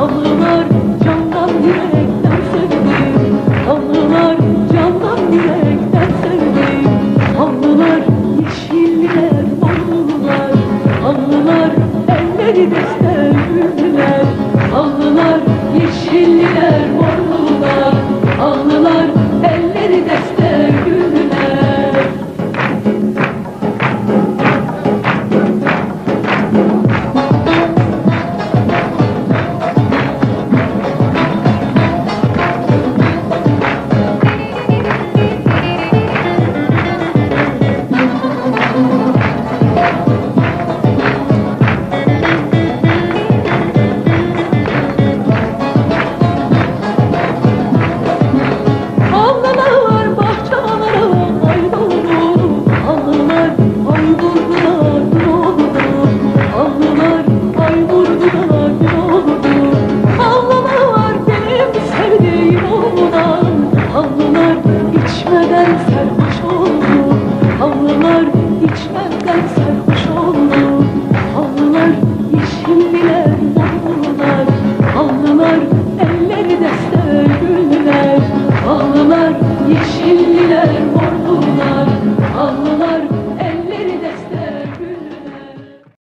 Avlılar candan yürekten sarhoş oldu Havlular içmenden sarhoş